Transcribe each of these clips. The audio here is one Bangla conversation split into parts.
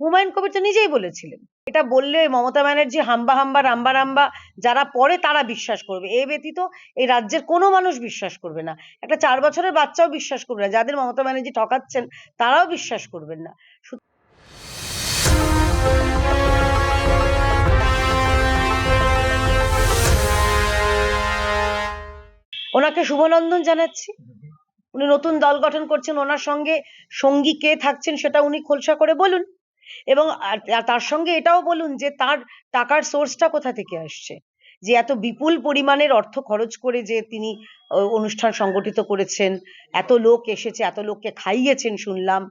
হুমায়ুন কবির তো নিজেই বলেছিলেন। এটা বললে মমতা ব্যানার্জি হাম্বা হাম্বা রাম্বা রাম্বা, যারা পড়ে তারা বিশ্বাস করবে। এ ব্যতীত এই রাজ্যের কোনো মানুষ বিশ্বাস করবে না। একটা চার বছরের বাচ্চাও বিশ্বাস করবে না। যাদের মমতা ব্যানার্জি ঠকাচ্ছেন, তারাও বিশ্বাস করবেন না। ওনাকে শুভনন্দন জানাচ্ছি। উনি নতুন দল গঠন করছেন। ওনার সঙ্গে সঙ্গী কে থাকছেন সেটা উনি খোলসা করে বলুন। এবং তার সঙ্গে এটাও বলুন যে তার টাকার সোর্সটা কোথা থেকে আসছে? যে এত বিপুল পরিমাণের অর্থ খরচ করে যে তিনি অনুষ্ঠান সংগঠিত করেছেন এত লোক এসেছে এত লোককে খাইয়েছেন শুনলাম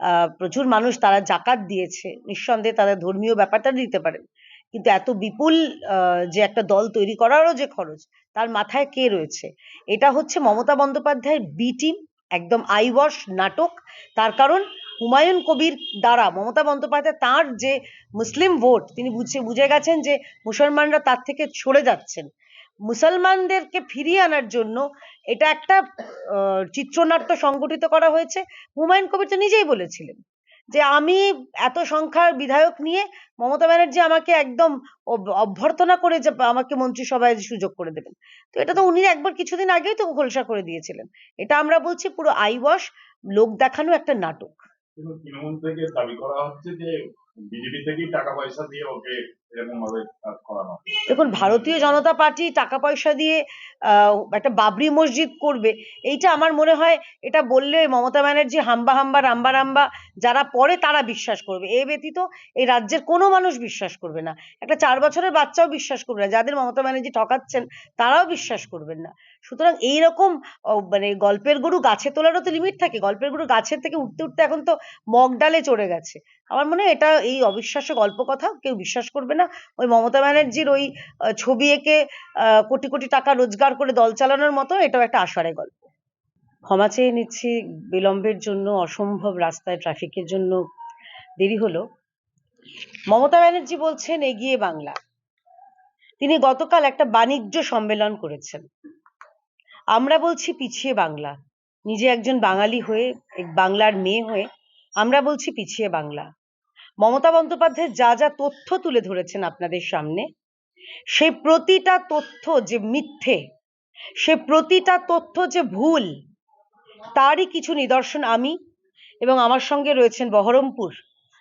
আহ, প্রচুর মানুষ তারা জাকাত দিয়েছে নিঃসন্দেহে তারা ধর্মীয় ব্যাপারটা দিতে পারেন। কিন্তু এত বিপুল যে একটা দল তৈরি করারও যে খরচ তার মাথায় কে রয়েছে? এটা হচ্ছে মমতা বন্দ্যোপাধ্যায়ের বি টিম একদম আই ওয়াশ নাটক তার কারণ হুমায়ুন কবির দ্বারা মমতা বন্দ্যোপাধ্যায় তার যে মুসলিম ভোট তিনি বুঝে বুঝে গেছেন যে মুসলমানরা তার থেকে সরে যাচ্ছেন। মুসলমানদেরকে ফিরিয়ে আনার জন্য এটা একটা চিত্রনাট্য সংগঠিত করা হয়েছে। হুমায়ুন কবির তো নিজেই বলেছিলেন যে আমি এত সংখ্যার বিধায়ক নিয়ে মমতা ব্যানার্জি আমাকে একদম অভ্যর্থনা করে যে আমাকে মন্ত্রিসভায় সুযোগ করে দেবেন। তো এটা তো উনি একবার কিছুদিন আগেই তো খোলসা করে দিয়েছিলেন। এটা আমরা বলছি পুরো আইওয়াশ, লোক দেখানো একটা নাটক। তৃণমূল থেকে দাবি করা হচ্ছে যে বিজেপি থেকেই টাকা পয়সা দিয়ে ওকে দেখুন, ভারতীয় জনতা পার্টি টাকা পয়সা দিয়ে একটা বাবরি মসজিদ করবে, এইটা আমার মনে হয় এটা বললে মমতা ব্যানার্জি হাম্বা হাম্বা, রাম্বা রাম্বা, যারা পড়ে তারা বিশ্বাস করবে। এ ব্যতীত এই রাজ্যের কোনো মানুষ বিশ্বাস করবে না। একটা চার বছরের বাচ্চাও বিশ্বাস করবে না। যাদের মমতা ব্যানার্জি ঠকাচ্ছেন, তারাও বিশ্বাস করবেন না। সুতরাং এইরকম মানে গল্পের গরু গাছে তোলারও তো লিমিট থাকে। গল্পের গরু গাছের থেকে উঠতে উঠতে এখন তো মগ ডালে চড়ে গেছে। আমার মনে হয় এটা এই অবিশ্বাস্য গল্প কথা, কেউ বিশ্বাস করবে না। ওই মমতা ব্যানার্জির ওই ছবি এঁকে কোটি কোটি টাকা রোজগার করে দল চালানোর মতো, এটাও একটা আষাঢ়ে গল্প। ক্ষমা চেয়ে নিচ্ছি, বিলম্বের জন্য, অসম্ভব রাস্তায় ট্রাফিকের জন্য। দেরি হলো। মমতা ব্যানার্জি বলছেন, এগিয়ে বাংলা। তিনি গতকাল একটা বাণিজ্য সম্মেলন করেছেন। আমরা বলছি, পিছিয়ে বাংলা। নিজে একজন বাঙালি হয়ে বাংলার মেয়ে হয়ে, আমরা বলছি, পিছিয়ে বাংলা। মমতা বন্দ্যোপাধ্যায় যা যা তথ্য তুলে ধরেছেন আপনাদের সামনে, সে প্রতিটা তথ্য যে মিথ্যে, সে প্রতিটা তথ্য যে ভুল, তারই কিছু নিদর্শন আমি এবং আমার সঙ্গে রয়েছেন বহরমপুর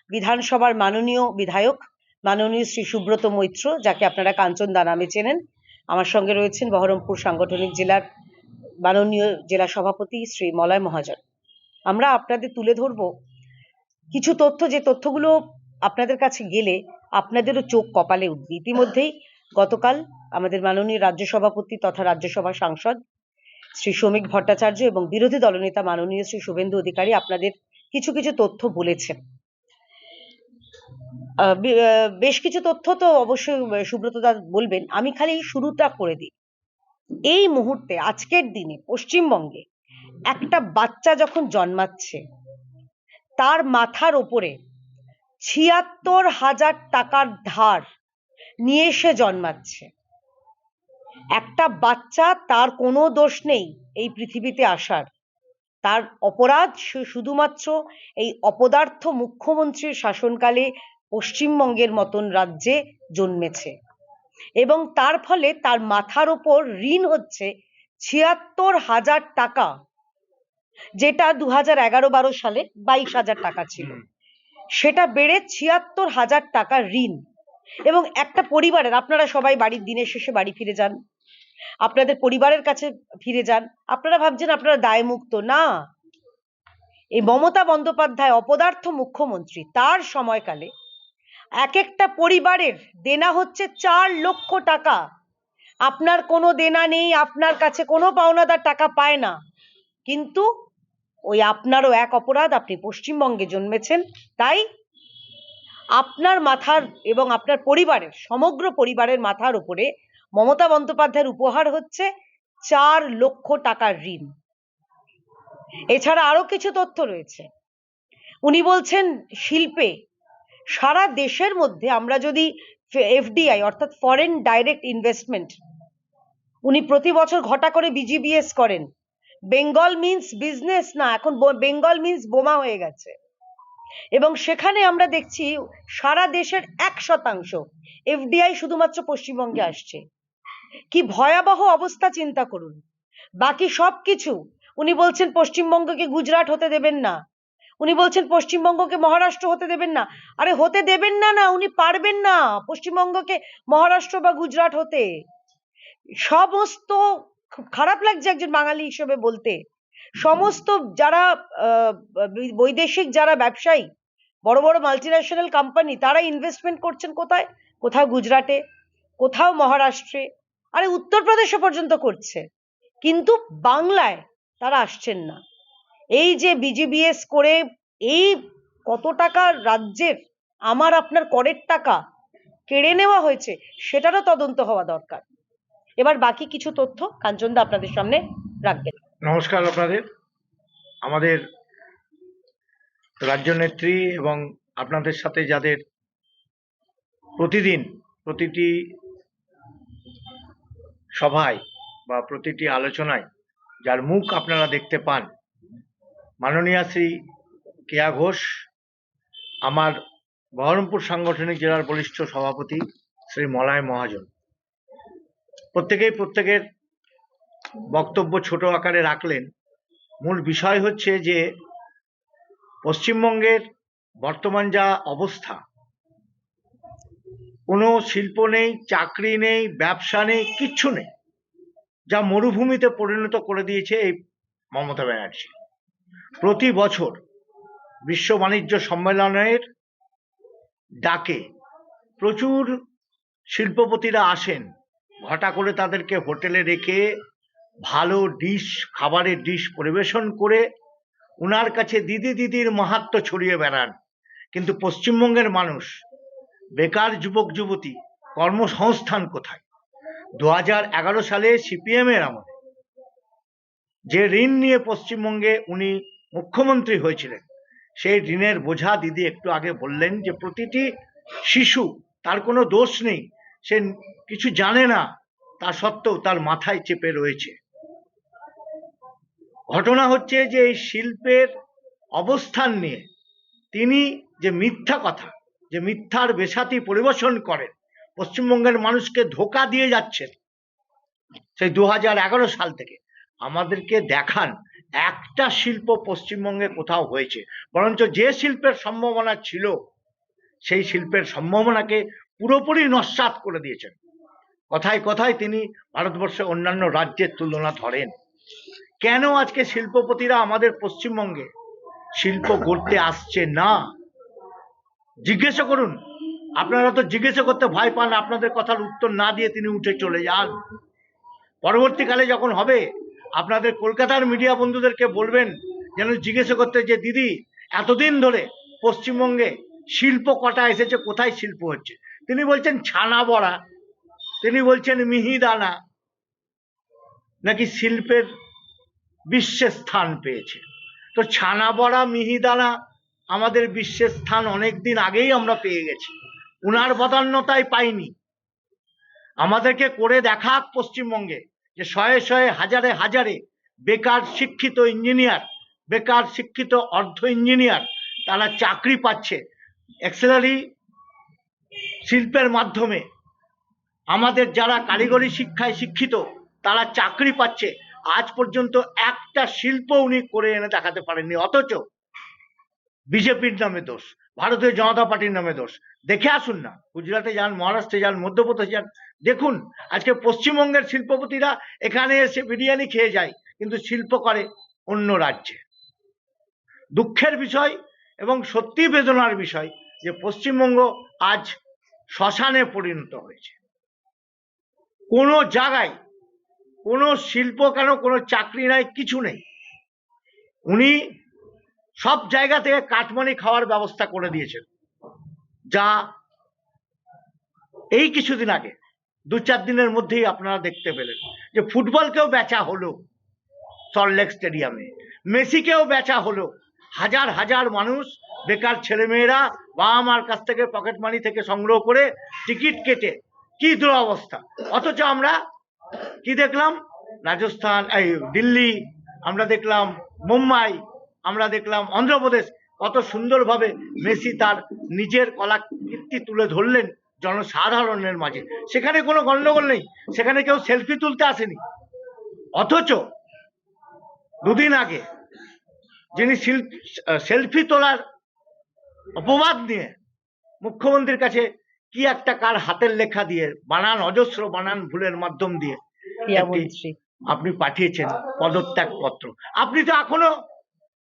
বিধানসভার মাননীয় বিধায়ক, মাননীয় শ্রী সুব্রত মৈত্র, যাকে আপনারা কাঞ্চনদা নামে চেনেন। আমার সঙ্গে রয়েছেন বহরমপুর সাংগঠনিক জেলার মাননীয় জেলা সভাপতি শ্রী মলয় মহাজন। আমরা আপনাদের তুলে ধরবো কিছু তথ্য যে তথ্যগুলো আপনাদের কাছে গেলে আপনাদেরও চোখ কপালে উঠবে। ইতিমধ্যেই গতকাল আমাদের মাননীয় রাজ্য সভাপতি তথা রাজ্যসভা সাংসদ শ্রী শ্রমিক ভট্টাচার্য এবং বিরোধী দলনেতা মাননীয় শ্রী শুভেন্দু অধিকারী আপনাদের কিছু কিছু তথ্য বলেছেন। বেশ কিছু তথ্য তো অবশ্যই আহ, সুব্রত দা বলবেন। আমি খালি শুরুটা করে দিই। এই মুহূর্তে আজকের দিনে পশ্চিমবঙ্গে একটা বাচ্চা যখন জন্মাচ্ছে তার মাথার ওপরে ছিয়াত্তর হাজার টাকার ধার নিয়ে এসে জন্মাচ্ছে। একটা বাচ্চা তার কোনো দোষ নেই এই পৃথিবীতে আসার। তার অপরাধ শুধুমাত্র এই অপদার্থ মুখ্যমন্ত্রীর শাসনকালে পশ্চিমবঙ্গের মতন রাজ্যে জন্মেছে এবং তার ফলে তার মাথার ওপর ঋণ হচ্ছে ছিয়াত্তর হাজার টাকা যেটা দু হাজার এগারো বারো সালে বাইশ হাজার টাকা ছিল। সেটা বেড়ে ছিয়াত্তর হাজার টাকা ঋণ। এবং একটা পরিবারের আপনারা সবাই বাড়ির দিনের শেষে বাড়ি ফিরে যান। আপনাদের পরিবারের কাছে ফিরে যান। আপনারা ভাবছেন আপনারা দায়মুক্ত। না। এই মমতা বন্দ্যোপাধ্যায় অপদার্থ মুখ্যমন্ত্রী তার সময়কালে এক একটা পরিবারের দেনা হচ্ছে চার লক্ষ টাকা। আপনার কোনো দেনা নেই আপনার কাছে কোনো পাওনাদার টাকা পায় না। কিন্তু ওই আপনারও এক অপরাধ, আপনি পশ্চিমবঙ্গে জন্মেছেন, তাই আপনার মাথার এবং আপনার পরিবারের, সমগ্র পরিবারের মাথার উপরে মমতা বন্দ্যোপাধ্যায়ের উপহার হচ্ছে চার লক্ষ টাকার ঋণ। এছাড়া আরও কিছু তথ্য রয়েছে। উনি বলছেন, শিল্পে সারা দেশের মধ্যে আমরা যদি এফডিআই অর্থাৎ ফরেন ডাইরেক্ট ইনভেস্টমেন্ট উনি প্রতি বছর ঘটা করে বিজিবিএস করেন বেঙ্গল মিন্স বিজনেস না, এখন বেঙ্গল মিন্স বোমা হয়ে গেছে। এবং সেখানে আমরা দেখছি সারা দেশের এক শতাংশ এফডিআই শুধুমাত্র পশ্চিমবঙ্গে আসছে। কি ভয়াবহ অবস্থা, চিন্তা করুন। বাকি সব কিছু, উনি বলছেন পশ্চিমবঙ্গকে গুজরাট হতে দেবেন না। উনি বলছেন পশ্চিমবঙ্গকে মহারাষ্ট্র হতে দেবেন না। আরে হতে দেবেন না না, উনি পারবেন না পশ্চিমবঙ্গকে মহারাষ্ট্র বা গুজরাট হতে। সমস্ত খারাপ লাগছে একজন বাঙালি হিসেবে বলতে। সমস্ত যারা বৈদেশিক যারা ব্যবসায়ী, বড় বড় মাল্টিন্যাশনাল কোম্পানি তারা ইনভেস্টমেন্ট করছেন কোথায়? কোথাও গুজরাটে, কোথাও মহারাষ্ট্রে, আরে উত্তরপ্রদেশে পর্যন্ত করছে। কিন্তু বাংলায় তারা আসছেন না। এই যে বিজিবিএস করে এই কত টাকা রাজ্যের আমার আপনার করের টাকা কেড়ে নেওয়া হয়েছে, সেটারও তদন্ত হওয়া দরকার। এবার বাকি কিছু তথ্য কাঞ্চনদা আপনাদের সামনে রাখবেন। নমস্কার আপনাদের। আমাদের রাজ্য নেত্রী এবং আপনাদের সাথে যাদের প্রতিদিন প্রতিটি সভায় বা প্রতিটি আলোচনায় যার মুখ আপনারা দেখতে পান, মাননীয়া শ্রী কেয়া ঘোষ, আমার বহরমপুর সাংগঠনিক জেলার বলিষ্ঠ সভাপতি শ্রী মলয় মহাজন। প্রত্যেকেই প্রত্যেকের বক্তব্য ছোট আকারে রাখলেন। মূল বিষয় হচ্ছে যে, পশ্চিমবঙ্গের বর্তমান যা অবস্থা, কোনো শিল্প নেই, চাকরি নেই, ব্যবসা নেই, কিচ্ছু নেই, যা মরুভূমিতে পরিণত করে দিয়েছে এই মমতা ব্যানার্জি। প্রতি বছর বিশ্ব বাণিজ্য সম্মেলনের ডাকে প্রচুর শিল্পপতিরা আসেন ঘটা করে তাদেরকে হোটেলে রেখে ভালো ডিশ, খাবারের ডিশ পরিবেশন করে উনার কাছে দিদি দিদির মাহাত্ম ছড়িয়ে বেড়ান। কিন্তু পশ্চিমবঙ্গের মানুষ, বেকার যুবক যুবতী, কর্মসংস্থান কোথায়? দু এগারো সালে সিপিএম এর আমলে যে ঋণ নিয়ে পশ্চিমবঙ্গে উনি মুখ্যমন্ত্রী হয়েছিলেন, সেই ঋণের বোঝা দিদি একটু আগে বললেন যে প্রতিটি শিশু তার কোনো দোষ নেই। সে কিছু জানে না, তা সত্ত্বেও তার মাথায় চেপে রয়েছে। ঘটনা হচ্ছে যে এই শিল্পের অবস্থান নিয়ে তিনি যে মিথ্যা কথা, যে মিথ্যার বেসাতি পরিবেশন করেন, পশ্চিমবঙ্গের মানুষকে ধোকা দিয়ে যাচ্ছেন, সেই দু হাজার এগারো সাল থেকে আমাদেরকে দেখান একটা শিল্প পশ্চিমবঙ্গে কোথাও হয়েছে। বরঞ্চ যে শিল্পের সম্ভাবনা ছিল, সেই শিল্পের সম্ভাবনাকে পুরোপুরি নস্বাত করে দিয়েছেন। কথায় কথায় তিনি ভারতবর্ষের অন্যান্য রাজ্যের তুলনা ধরেন। কেন আজকে শিল্পপতিরা আমাদের পশ্চিমবঙ্গে শিল্প গড়তে আসছে না? জিজ্ঞাসা করুন। আপনারা তো জিজ্ঞাসা করতে ভয় পান, আপনাদের কথার উত্তর না দিয়ে তিনি উঠে চলে যান। পরবর্তীকালে যখন হবে, আপনাদের কলকাতার মিডিয়া বন্ধুদেরকে বলবেন, যেন জিজ্ঞাসা করতে যে, দিদি, এতদিন ধরে পশ্চিমবঙ্গে শিল্প কটা এসেছে, কোথায় শিল্প হচ্ছে? তিনি বলছেন ছানা বড়া। তিনি বলছেন মিহিদানা। নাকি শিল্পের বিশ্বের স্থান পেয়েছে। তো ছানা বড়া, মিহিদানা আমাদের বিশ্বের স্থান অনেক দিন আগেই আমরা পেয়ে গেছি। উনার বদান্যতায় পাইনি। আমাদেরকে করে দেখাক পশ্চিমবঙ্গে যে শয়ে শয়ে, হাজারে হাজারে বেকার শিক্ষিত ইঞ্জিনিয়ার, বেকার শিক্ষিত অর্ধ ইঞ্জিনিয়ার তারা চাকরি পাচ্ছে। এক্সেলারি শিল্পের মাধ্যমে আমাদের যারা কারিগরি শিক্ষায় শিক্ষিত, তারা চাকরি পাচ্ছে। আজ পর্যন্ত একটা শিল্প উনি করে এনে দেখাতে পারেননি, অথচ বিজেপির নামে দোষ, ভারতীয় জনতা পার্টির নামে দোষ। দেখে আসুন না, গুজরাটে যান, মহারাষ্ট্রে যান, মধ্যপ্রদেশে যান, দেখুন, আজকে পশ্চিমবঙ্গের শিল্পপতিরা এখানে এসে বিরিয়ানি খেয়ে যায়, কিন্তু শিল্প করে অন্য রাজ্যে। দুঃখের বিষয় এবং সত্যি বেদনার বিষয় যে পশ্চিমবঙ্গ আজ শ্মশানে পরিণত হয়েছে। কোনো জায়গায় কোনো শিল্প কেন, কোনো চাকরি নাই, কিছু নেই। উনি সব জায়গা থেকে কাটমানি খাওয়ার ব্যবস্থা করে দিয়েছেন। যা এই কিছুদিন আগে, দু চার দিনের মধ্যেই আপনারা দেখতে পেলেন যে ফুটবলকেও বেচা হলো সল্টলেক স্টেডিয়ামে, মেসিকেও বেচা হলো হাজার হাজার মানুষ, বেকার ছেলেমেয়েরা বাবা মার কাছ থেকে পকেট মানি থেকে সংগ্রহ করে টিকিট কেটে, কি দুরবস্থা। অথচ আমরা কি দেখলাম? রাজস্থান, এই দিল্লি, আমরা দেখলাম মুম্বাই, আমরা দেখলাম অন্ধ্রপ্রদেশ। কত সুন্দরভাবে মেসি তার নিজের কলাকীর্তি তুলে ধরলেন জনসাধারণের মাঝে। সেখানে কোনো গণ্ডগোল নেই, সেখানে কেউ সেলফি তুলতে আসেনি। অথচ দুদিন আগে যিনি সেলফি তোলার অপবাদ নিয়ে মুখ্যমন্ত্রীর কাছে কি একটা কার হাতের লেখা দিয়ে বানান অজস্র বানান ভুলের মাধ্যম দিয়ে আপনি পাঠিয়েছেন পদত্যাগ পত্র আপনি তো এখনও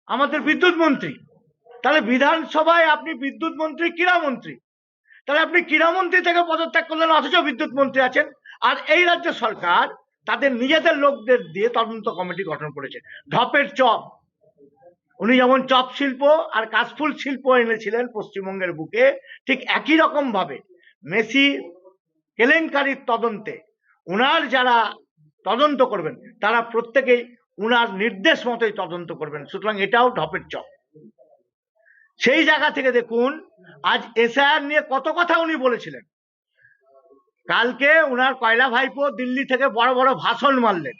আমাদের বিদ্যুৎ মন্ত্রী। তাহলে বিধানসভায় আপনি বিদ্যুৎ মন্ত্রী ক্রীড়ামন্ত্রী তাহলে আপনি ক্রীড়ামন্ত্রী থেকে পদত্যাগ করলেন অথচ বিদ্যুৎ মন্ত্রী আছেন। আর এই রাজ্য সরকার তাদের নিজেদের লোকদের দিয়ে তদন্ত কমিটি গঠন করেছে। ধপের চপ। উনি যেমন চপ শিল্প আর কাশফুল শিল্প এনেছিলেন পশ্চিমবঙ্গের বুকে, ঠিক একই রকম ভাবে মেসি কেলেঙ্কারির তদন্তে উনার যারা তদন্ত করবেন, তারা প্রত্যেকেই উনার নির্দেশ মতোই তদন্ত করবেন, সুতরাং এটাও ঢপের চপ। সেই জায়গা থেকে দেখুন, আজ এসআইআর নিয়ে কত কথা উনি বলেছিলেন। কালকে উনার কয়লা ভাইপো দিল্লি থেকে বড় বড় ভাষণ মারলেন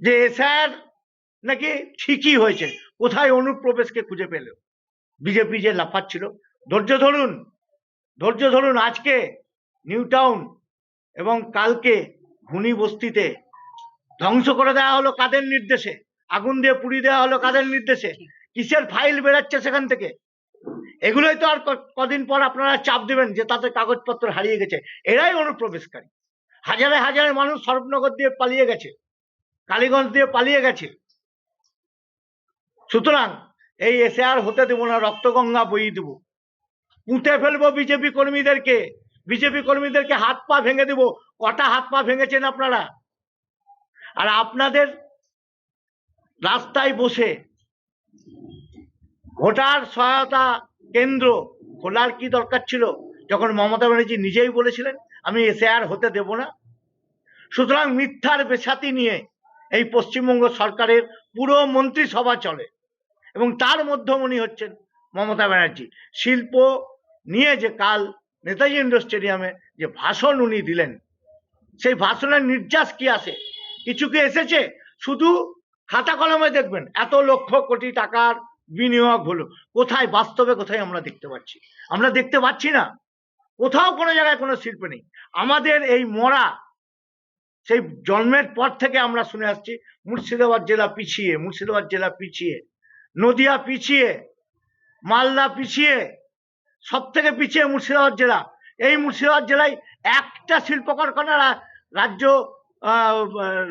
যে এসআইআর নাকি ঠিকই হয়েছে? কোথায় অনুপ্রবেশকে খুঁজে পেল? বিজেপি যে লাফাচ্ছিল। ধৈর্য ধরুন ধৈর্য ধরুন আজকে নিউ টাউন এবং কালকে ঘুনি বস্তিতে ধ্বংস করে দেওয়া হলো কাদের নির্দেশে? আগুন দিয়ে পুড়িয়ে দেওয়া হলো কাদের নির্দেশে? কিসের ফাইল বেরাচ্ছে সেখান থেকে? এগুলোই তো আর কদিন পর আপনারা চাপ দেবেন যে তাদের কাগজপত্র হারিয়ে গেছে। এরাই অনুপ্রবেশকারী। হাজারে হাজারে মানুষ সরবনগর দিয়ে পালিয়ে গেছে। কালীগঞ্জ দিয়ে পালিয়ে গেছে। সুতরাং এই এসে আর হতে দেবো না, রক্তগঙ্গা বইয়ে দেবো। পুঁতে ফেলব বিজেপি কর্মীদেরকে বিজেপি কর্মীদেরকে হাত পা ভেঙে দেবো। কটা হাত পা ভেঙেছেন আপনারা? আর আপনাদের রাস্তায় বসে ভোটার সহায়তা কেন্দ্র খোলার কি দরকার ছিল? যখন মমতা ব্যানার্জি নিজেই বলেছিলেন, আমি এসে আর হতে দেব না। সুতরাং মিথ্যার বেসাতি নিয়ে এই পশ্চিমবঙ্গ সরকারের পুরো মন্ত্রিসভা চলে। এবং তার মধ্যমণি হচ্ছেন মমতা ব্যানার্জি। শিল্প নিয়ে যে কাল নেতাজি ইন্ডোর স্টেডিয়ামে যে ভাষণ উনি দিলেন, সেই ভাষণের নির্যাস কি আসে কিছু কি এসেছে? শুধু খাতা কলমে দেখবেন, এত লক্ষ কোটি টাকার বিনিয়োগ হলো। কোথায় বাস্তবে, কোথায় আমরা দেখতে পাচ্ছি? আমরা দেখতে পাচ্ছি না। কোথাও কোনো জায়গায় কোনো শিল্প নেই। আমাদের এই মরা, সেই জন্মের পর থেকে আমরা শুনে আসছি, মুর্শিদাবাদ জেলা পিছিয়ে, মুর্শিদাবাদ জেলা পিছিয়ে। নদিয়া পিছিয়ে, মালদা পিছিয়ে সব থেকে পিছিয়ে মুর্শিদাবাদ জেলা। এই মুর্শিদাবাদ জেলায় একটা শিল্প কারখানা রাজ্য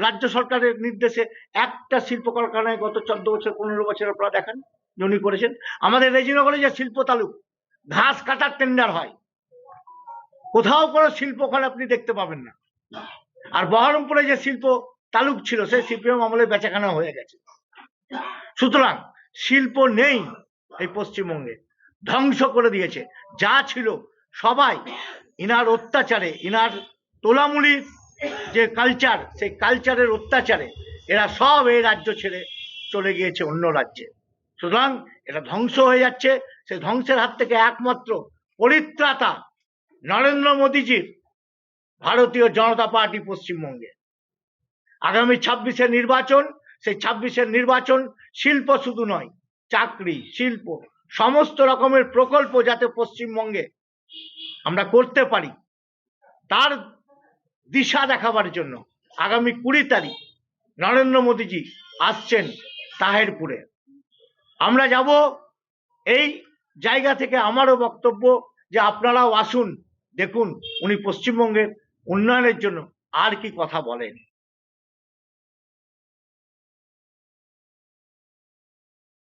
রাজ্য সরকারের নির্দেশে একটা শিল্প কারখানায় গত চোদ্দ বছর, পনেরো বছর আপনারা দেখেন, উনি করেছেন। আমাদের রেজিনগরে যে শিল্প তালুক, ঘাস কাটার টেন্ডার হয়। কোথাও কোনো শিল্প ওখানে আপনি দেখতে পাবেন না। আর বহরমপুরে যে শিল্প তালুক ছিল, সেই সিপিএম আমলে বেচাকেনা হয়ে গেছে। সুতরাং শিল্প নেই এই পশ্চিমবঙ্গে। ধ্বংস করে দিয়েছে। যা ছিল সবাই। ইনার অত্যাচারে, ইনার তোলামুলির যে কালচার সেই কালচারের অত্যাচারে এরা সব এই রাজ্য ছেড়ে চলে গিয়েছে অন্য রাজ্যে। সুতরাং এটা ধ্বংস হয়ে যাচ্ছে। সেই ধ্বংসের হাত থেকে একমাত্র পরিত্রাতা নরেন্দ্র মোদীজির ভারতীয় জনতা পার্টি পশ্চিমবঙ্গে। আগামী ছাব্বিশের নির্বাচন সেই ছাব্বিশের নির্বাচন শিল্প শুধু নয়, চাকরি, শিল্প, সমস্ত রকমের প্রকল্প যাতে পশ্চিমবঙ্গে আমরা করতে পারি, তার দিশা দেখাবার জন্য আগামী কুড়ি তারিখ নরেন্দ্র মোদীজি আসছেন তাহেরপুরে। আমরা যাব এই জায়গা থেকে আমারও বক্তব্য যে আপনারাও আসুন, দেখুন উনি পশ্চিমবঙ্গের উন্নয়নের জন্য আর কি কথা বলেন।